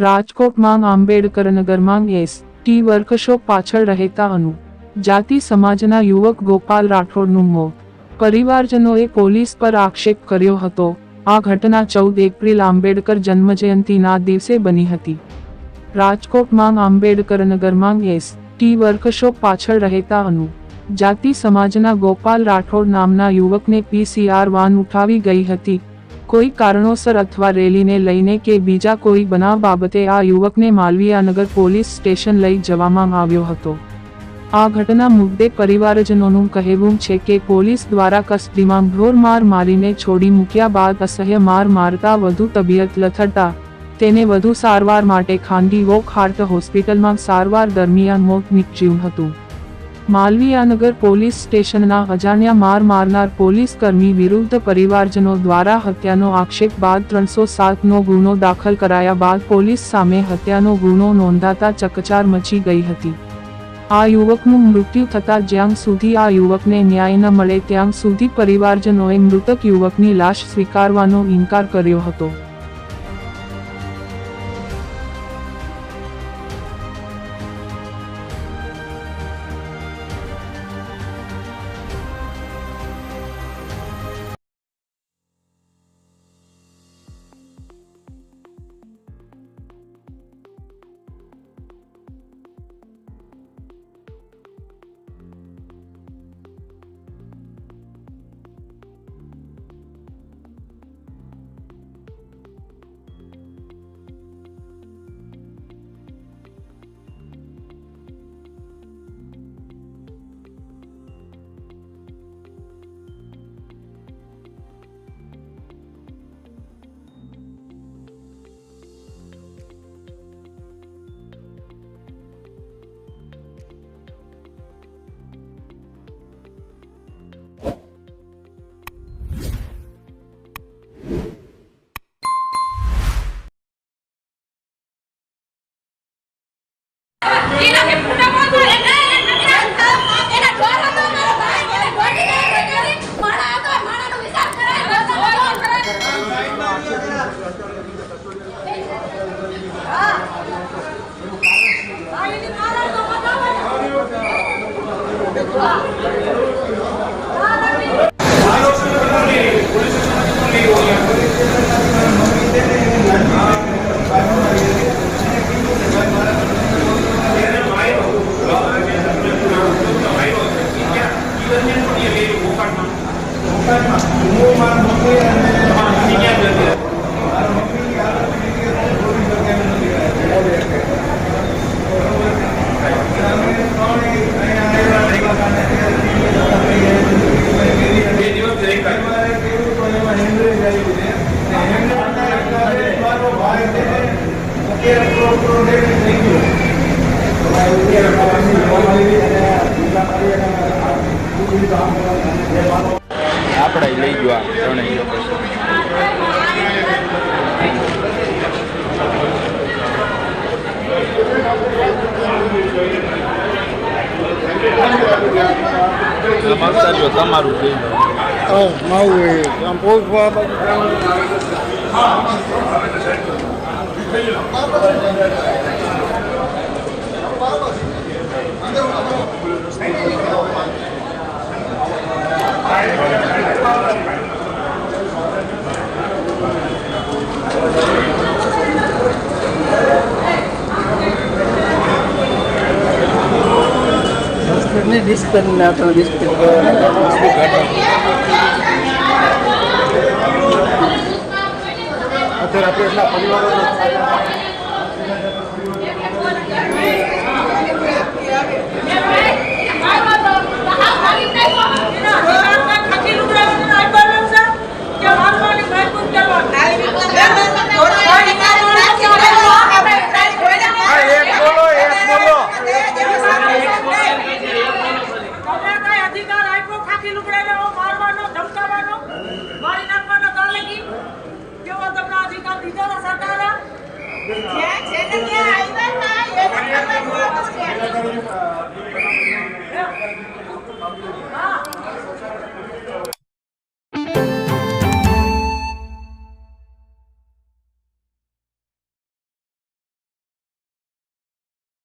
રાજકોટમાં આંબેડકરનગરમાં S. T. Workshop પાછળ રહેતા અનુ. જાતિ સમાજના યુવક ગોપાલ રાઠોડનું મોત. પરિવારજનોએ પોલીસ પર આક્ષેપ કર્યો હતો. આ ઘટના ચૌદ એપ્રિલ આંબેડકર જન્મજયંતિના દિવસે બની હતી. રાજકોટમાં આંબેડકરનગરમાં એસ. ટી. વર્કશોપ પાછળ રહેતા અનુ. જાતિ સમાજના ગોપાલ રાઠોડ નામના યુવકને પીસીઆર વાન ઉઠાવી ગઈ હતી. કોઈ કારણોસર અથવા રેલીને લઈને કે બીજા કોઈ બનાવ બાબતે આ યુવકને માલવીયાનગર પોલીસ સ્ટેશન લઈ જવામાં આવ્યો હતો. આ ઘટના મુદ્દે પરિવારજનોનું કહેવું છે કે પોલીસ દ્વારા કસ્ટડીમાં ઢોરમાર મારીને છોડી મૂક્યા બાદ અસહ્ય માર મારતા વધુ તબિયત લથડતા, તેને વધુ સારવાર માટે ખાનગી વોક હોસ્પિટલમાં સારવાર દરમિયાન મોત નીપજ્યું હતું. માલવીયાનગર પોલીસ સ્ટેશનના અજાણ્યા માર મારનાર પોલીસ કર્મી વિરુદ્ધ પરિવારજનો દ્વારા હત્યાનો આક્ષેપ બાદ ત્રણસો સાતનો ગુનો દાખલ કરાયા બાદ પોલીસ સામે હત્યાનો ગુનો નોંધાતા ચકચાર મચી ગઈ હતી. આ યુવકનું મૃત્યુ થતાં જ્યાં સુધી આ યુવકને ન્યાય ન મળે ત્યાં સુધી પરિવારજનોએ મૃતક યુવકની લાશ સ્વીકારવાનો ઇનકાર કર્યો હતો. આપણે લઈ ગયો આ ત્રણેય લોકો તમારું થઈ Oh, મારું ba? ini dispen atau dispen? Ke atau rapi lah paling Yeah.